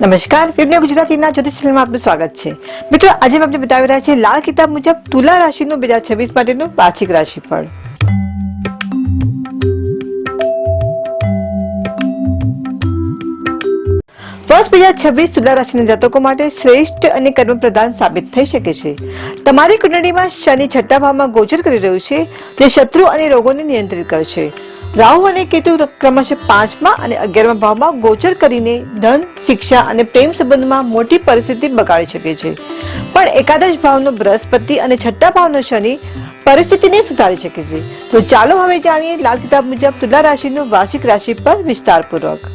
નમસ્કાર. વિજ્ઞાન ગુજરાતીના જ્યોતિષ ચેનલમાં આપનું સ્વાગત છે. મિત્રો, આજે અમે આપને બતાવી રહ્યા છીએ લાલ કિતાબ મુજબ તુલા રાશિનું બે હજાર છવ્વીસ માટેનું વાર્ષિક રાશિફળ. વર્ષ બે હજાર છવ્વીસ તુલા રાશિના જાતકો માટે શ્રેષ્ઠ અને કર્મ પ્રધાન સાબિત થઈ શકે છે. તમારી કુંડળીમાં શનિ છઠ્ઠા ભાવમાં ગોચર કરી રહ્યું છે, જે શત્રુ અને રોગોને નિયંત્રિત કરશે. રાહુ અને કેતુ ક્રમશઃ પાંચમા અને અગિયારમા ભાવમાં ગોચર કરીને ધન, શિક્ષા અને પ્રેમ સંબંધમાં મોટી પરિસ્થિતિ બગાડી શકે છે. પણ એકાદશ ભાવનો બૃહસ્પતિ અને છઠ્ઠા ભાવનો શનિ પરિસ્થિતિને સુધારી શકે છે. તો ચાલો હવે જાણીએ લાલ કિતાબ મુજબ તુલા રાશિનું વાર્ષિક રાશિ પર વિસ્તારપૂર્વક.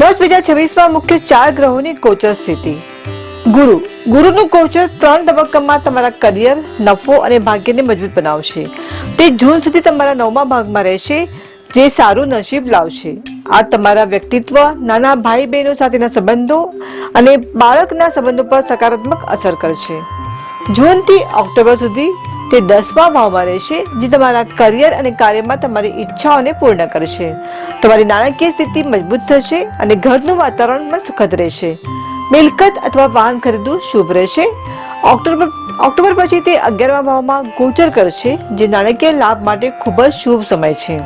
વર્ષ બે હજાર છવ્વીસમાં મુખ્ય ચાર ગ્રહોની ગોચર સ્થિતિ. ગુરુ, ગુરુનું ગોચર ત્રણ તબક્કામાં તમારા કરિયર, નફો અને ભાગ્યને મજબૂત બનાવશે. તે જૂન સુધી તમારા નવમા ભાગમાં રહેશે. જે સારું નસીબ લાવશે. આ તમારા વ્યક્તિત્વ, નાના ભાઈ બહેનો સાથેના સંબંધો અને બાળકના સંબંધો પર સકારાત્મક અસર કરશે. જૂનથી ઓક્ટોબર સુધી તે દસમા ભાવમાં રહેશે, જે તમારા કરિયર અને કાર્યમાં તમારી ઈચ્છાઓને પૂર્ણ કરશે. તમારી નાણાકીય સ્થિતિ મજબૂત થશે અને ઘરનું વાતાવરણ પણ સુખદ રહેશે. મિલકત અથવા વાહન ખરીદવું શુભ રહેશે. ઓક્ટોબર ઓક્ટોબર પછી તે અગિયારમા ભાવમાં ગોચર કરશે, જે નાણાકીય લાભ માટે ખૂબ જ શુભ સમય છે.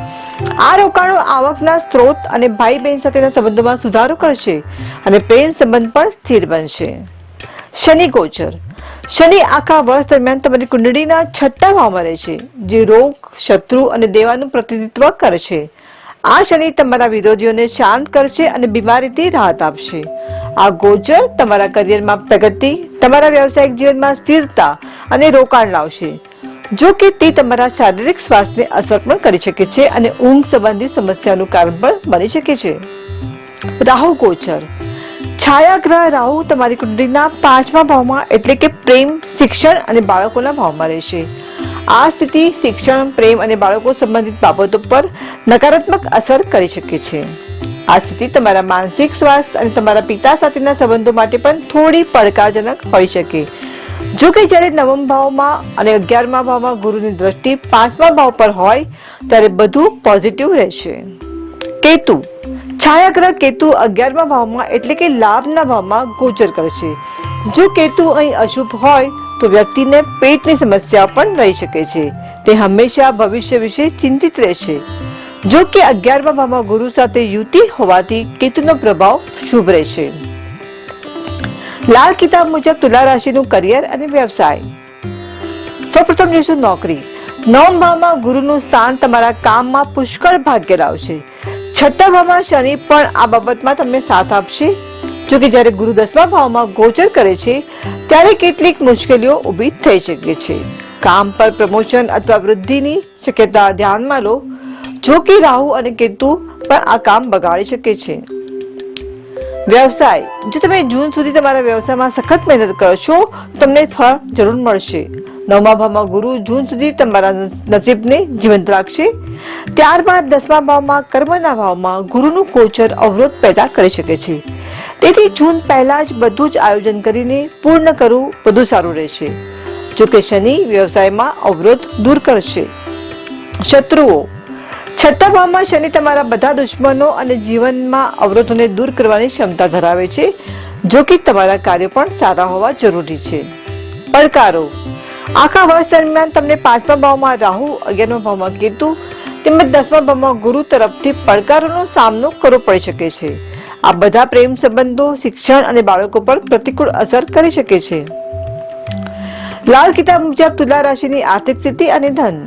આ રોકાણો આવકના સ્ત્રોત અને ભાઈ બહેન સાથેના સંબંધોમાં સુધારો કરશે અને પ્રેમ સંબંધ પણ સ્થિર બનશે. શનિ ગોચર. શનિ આખા વર્ષ દરમિયાન તમારી કુંડળીના છઠ્ઠા ભાવમાં રહેશે જે રોગ, શત્રુ અને દેવાનું પ્રતિનિધિત્વ કરશે. આ શનિ તમારા વિરોધીઓને શાંત કરશે અને બીમારીથી રાહત આપશે. આ ગોચર તમારા કરિયરમાં પ્રગતિ, તમારા વ્યવસાયિક જીવનમાં સ્થિરતા અને રોકાણ લાવશે. જો કે તે તમારા શારીરિક સ્વાસ્થ્યને અસર પણ કરી શકે છે અને ઊંઘ સંબંધિત સમસ્યાનું કારણ પણ બની શકે છે. રાહુ ગોચર. છાયા ગ્રહ રાહુ તમારી કુંડળીના પાંચમા ભાવમાં એટલે કે પ્રેમ, શિક્ષણ અને બાળકોના ભાવમાં રહેશે. આ સ્થિતિ શિક્ષણ, પ્રેમ અને બાળકો સંબંધિત બાબતો પર નકારાત્મક અસર કરી શકે છે. આ સ્થિતિ તમારા માનસિક સ્વાસ્થ્ય અને તમારા પિતા સાથેના સંબંધો માટે પણ થોડી પડકારજનક હોઈ શકે. જો કે જ્યારે નવમ ભાવમાં અને અગિયારમા ભાવમાં ગુરુની દ્રષ્ટિ પાંચમા ભાવ પર હોય, ત્યારે બધું પોઝિટિવ રહેશે. કેતુ. છાયાગ્રહ કેતુ અગિયારમા ભાવમાં એટલે કે લાભના ભાવમાં ગોચર કરશે. જો કેતુ અહીં અશુભ હોય, તો વ્યક્તિને પેટની સમસ્યા પણ રહી શકે છે. તે હંમેશા ભવિષ્ય વિશે ચિંતિત રહેશે. જો કે અગિયારમા ભાવમાં ગુરુ સાથે યુતિ હોવાથી કેતુનો પ્રભાવ શુભ રહેશે. લાલ કિતાબ મુજબ તુલા રાશિનું કરિયર અને વ્યવસાય. સૌપ્રથમ જોઈશું નોકરી. નવમ ભાવમાં ગુરુનું સ્થાન તમારા કામમાં પુષ્કળ ભાગ્ય લાવશે. છઠ્ઠા ભાવમાં શનિ પણ આ બાબતમાં તમને સાથ આપશે. જો કે જ્યારે ગુરુ દસમા ભાવમાં ગોચર કરે છે, ત્યારે કેટલીક મુશ્કેલીઓ ઊભી થઈ શકે છે. કામ પર પ્રમોશન અથવા વૃદ્ધિની શક્યતા ધ્યાનમાં લો. જો કે રાહુ અને કેતુ પણ આ કામ બગાડી શકે છે. વ્યવસાય. જો તમે જૂન સુધી તમારા વ્યવસાયમાં સખત મહેનત કરશો તો તમને ફળ જરૂર મળશે. નવમા ભાવમાં ગુરુ જૂન સુધી તમારા નસીબને જીવંત રાખશે. ત્યારબાદ દસમા ભાવમાં કર્મના ભાવમાં ગુરુનું કોચર અવરોધ પેદા કરી શકે છે. તેથી જૂન પહેલા જ બધું જ આયોજન કરીને પૂર્ણ કરવું વધુ સારું રહેશે. જો કે શનિ વ્યવસાયમાં અવરોધ દૂર કરશે. શત્રુઓ. છઠ્ઠા ભાવમાં શનિ તમારા બધા દુશ્મનો અને જીવનમાં અવરોધોને દૂર કરવાની ક્ષમતા ધરાવે છે, જો કે તમારા કાર્યો પણ સારા હોવા જરૂરી છે. પડકારો. આખા વર્ષ દરમિયાન તમને પાંચમા ભાવમાં રાહુ, અગિયારમા ભાવમાં કેતુ, તેમજ દસમા ભાવમાં ગુરુ તરફથી પડકારોનો સામનો કરવો પડી શકે છે. આ બધા પ્રેમ સંબંધો, શિક્ષણ અને બાળકો પર પ્રતિકૂળ અસર કરી શકે છે. લાલ કિતાબ મુજબ તુલા રાશિની આર્થિક સ્થિતિ અને ધન.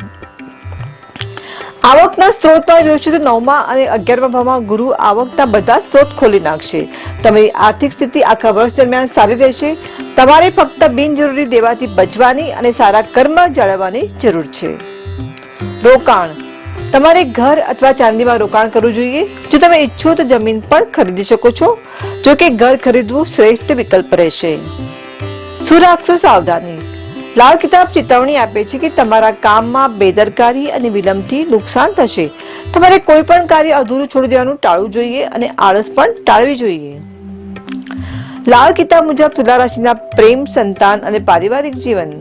આવકના સ્ત્રોતમાં જોશો તો નવમા અને અગિયારમા ભાવમાં ગુરુ આવકના બધા સ્ત્રોત ખોલી નાખશે. તમારી આર્થિક સ્થિતિ આખા વર્ષ દરમિયાન સારી રહેશે. તમારે ફક્ત બિનજરૂરી દેવાથી બચવાની અને સારા કર્મ જાળવવાની જરૂર છે. રોકાણ. તમારે ઘર અથવા ચાંદીમાં રોકાણ કરવું જોઈએ. જો તમે ઈચ્છો તો જમીન પણ ખરીદી શકો છો. જો કે ઘર ખરીદવું શ્રેષ્ઠ વિકલ્પ રહેશે. શું સાવધાની? લાલ કિતાબ ચેતવણી આપે છે કે તમારા કામમાં બેદરકારી અને વિલંબથી નુકસાન થશે. તમારે કોઈ પણ કાર્ય અધૂરું છોડી દેવાનું ટાળવું જોઈએ અને આળસ પણ ટાળવી જોઈએ. લાલ કિતાબ મુજબ તુલા રાશિના પ્રેમ, સંતાન અને પારિવારિક જીવન.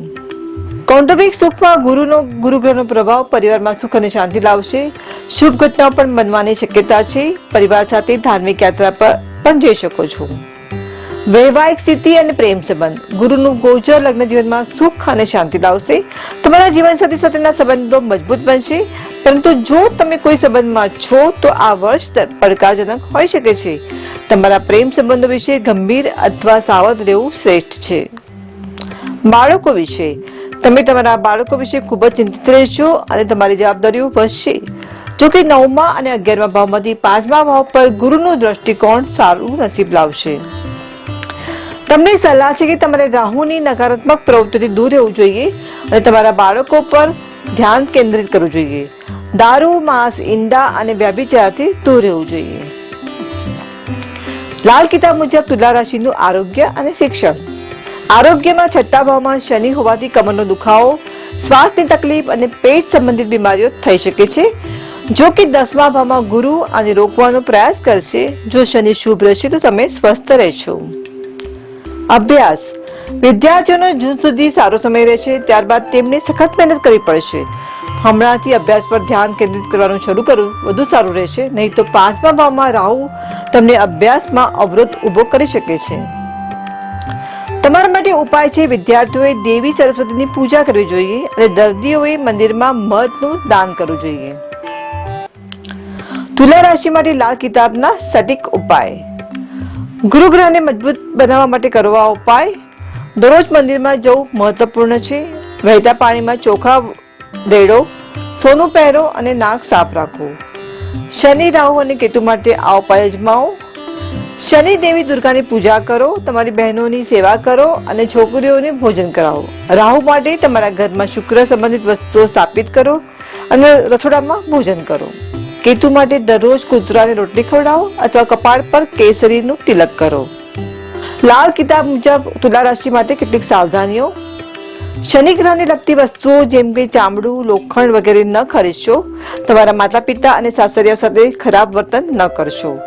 કૌટુંબિક સુખમાં ગુરુનો, ગુરુગ્રહનો પ્રભાવ પરિવારમાં સુખ અને શાંતિ લાવશે. શુભ ઘટનાઓ પણ બનવાની શક્યતા છે. પરિવાર સાથે ધાર્મિક યાત્રા પર પણ જઈ શકો છો. વૈવાહિક સ્થિતિ અને પ્રેમ સંબંધ. ગુરુનું ગોચર લગ્ન જીવનમાં સુખ અને શાંતિ લાવશે. તમારા જીવન સાથી સાથેના સંબંધો મજબૂત બનશે. પરંતુ જો તમે કોઈ સંબંધમાં છો, તો આ વર્ષ પડકારજનક હોઈ શકે છે. તમારા પ્રેમ સંબંધો વિશે ગંભીર અથવા સાવધ રહેવું શ્રેષ્ઠ છે. બાળકો વિશે. તમે તમારા બાળકો વિશે ખૂબ જ ચિંતિત રહેશો અને તમારી જવાબદારીઓ વધશે. જો કે નવમા અને અગિયારમા ભાવમાંથી પાંચમા ભાવ પર ગુરુનું દ્રષ્ટિકોણ સારું નસીબ લાવશે. તમને સલાહ છે કે તમારે રાહુની નકારાત્મક પ્રવૃત્તિથી દૂર રહેવું જોઈએ અને તમારા બાળકો પર ધ્યાન કેન્દ્રિત કરવું જોઈએ. દારૂ, માંસ, ઈંડા અને વ્યભિચારથી દૂર રહેવું જોઈએ. લાલ કિતાબ મુજબ તુલા રાશિનું આરોગ્ય અને શિક્ષણ. આરોગ્યમાં છઠ્ઠા ભાવમાં શનિ હોવાથી કમરનો દુખાવો શ્વાસની તકલીફ અને પેટ સંબંધિત બીમારીઓ થઈ શકે છે. જો કે દસમા ભાવમાં ગુરુ અને રોકવાનો પ્રયાસ કરશે. જો શનિ શુભ રહેશે તો તમે સ્વસ્થ રહેશો. અભ્યાસ. વિદ્યાર્થીઓનો જૂન સુધી સારો સમય રહેશે, ત્યારબાદ તેમને સખત મહેનત કરવી પડશે. હમણાંથી અભ્યાસ પર ધ્યાન કેન્દ્રિત કરવાનું શરૂ કરવું વધુ સારું રહેશે. નહીં તો પાંચમા ભાવમાં રાહુ તમને અભ્યાસમાં અવરોધ ઊભો કરી શકે છે. તમારા માટે ઉપાય છે, વિદ્યાર્થીઓએ દેવી સરસ્વતીની પૂજા કરવી જોઈએ અને દર્દીઓએ મંદિરમાં મધનું દાન કરવું જોઈએ. તુલા રાશિ માટે લાલ કિતાબના સટીક ઉપાય. ગુરુ ગ્રહને મજબૂત બનાવવા માટે કરવા ઉપાય. દરરોજ મંદિરમાં જવું મહત્વપૂર્ણ છે. વહેતા પાણીમાં ચોખા, દેડો, સોનું પહેરો અને નાક સાફ રાખો. શનિ, રાહુ અને કેતુ માટે આ ઉપાય અજમાવો. શનિ દેવી દુર્ગાની પૂજા કરો, તમારી બહેનોની સેવા કરો અને છોકરીઓને ભોજન કરાવો. રાહુ માટે તમારા ઘરમાં શુક્ર સંબંધિત વસ્તુઓ સ્થાપિત કરો અને રસોડામાં ભોજન કરો. કેતુ માટે દરરોજ કૂતરાને રોટલી ખવડાવો અથવા કપાળ પર કેસરીનું તિલક કરો. લાલ કિતાબ મુજબ તુલા રાશિ માટે કેટલીક સાવધાનીઓ. શનિ ગ્રહને લગતી વસ્તુઓ જેમ કે ચામડું, લોખંડ વગેરે ન ખરીદશો. તમારા માતા પિતા અને સાસરિયા સાથે ખરાબ વર્તન ન કરશો.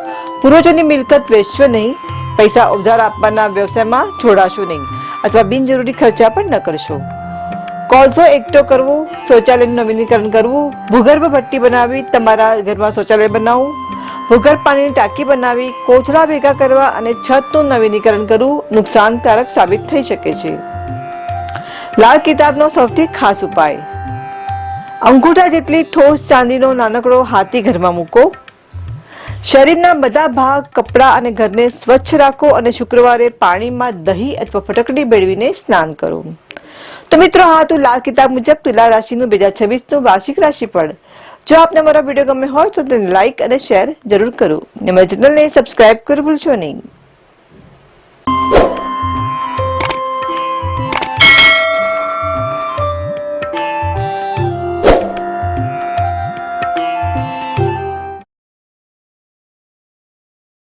પૂર્વજોની મિલકત વેચશો નહીં. પૈસા ઉધાર આપવાના વ્યવસાયમાં જોડાશો નહીં. અથવા બિનજરૂરી ખર્ચા પણ ન કરશો. કોલસો એકઠો કરવો, શૌચાલયનું નવીનીકરણ કરવું, ભૂગર્ભ ભટ્ટી બનાવી, તમારા ઘરમાં શૌચાલય બનાવવું, ભૂગર્ભ પાણીની ટાંકી બનાવી, કોથળા ભેગા કરવા અને છતનું નવીનીકરણ કરવું નુકસાનકારક સાબિત થઈ શકે છે. લાલ કિતાબનો સૌથી ખાસ ઉપાય. અંગૂઠા જેટલી ઠોસ ચાંદીનો નાનકડો હાથી ઘરમાં મૂકો. શરીરના બધા ભાગ, કપડાં અને ઘરને સ્વચ્છ રાખો અને શુક્રવારે પાણીમાં દહીં અથવા ફટકડી ભેળવીને સ્નાન કરો. તો મિત્રો, હા, તો લાલ કિતાબ મુજબ તુલા રાશિનું બે હજાર છવ્વીસનું વાર્ષિક રાશિફળ જો આપને મારો વીડિયો ગમે હોય તો તેને લાઇક અને શેર જરૂર કરો. ને મારી ચેનલને સબસ્ક્રાઇબ કરવું ભૂલશો નહીં.